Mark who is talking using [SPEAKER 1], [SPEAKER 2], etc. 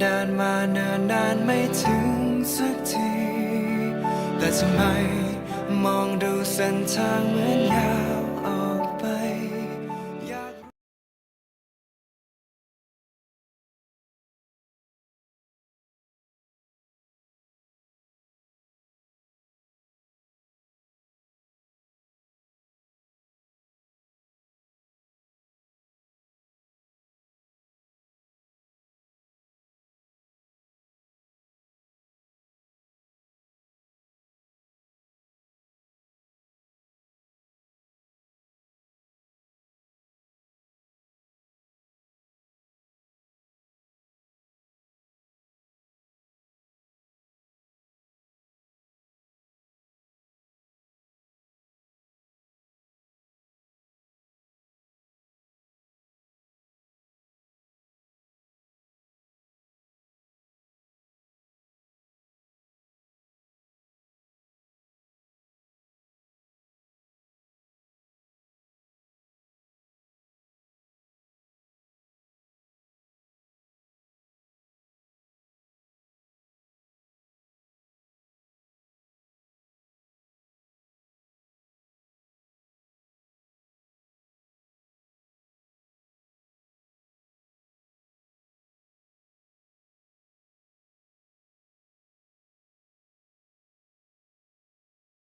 [SPEAKER 1] เดินมาเนิ่นนานไม่ถึงสักที แต่ทำไมมองดูเส้นทางเหมือนยาว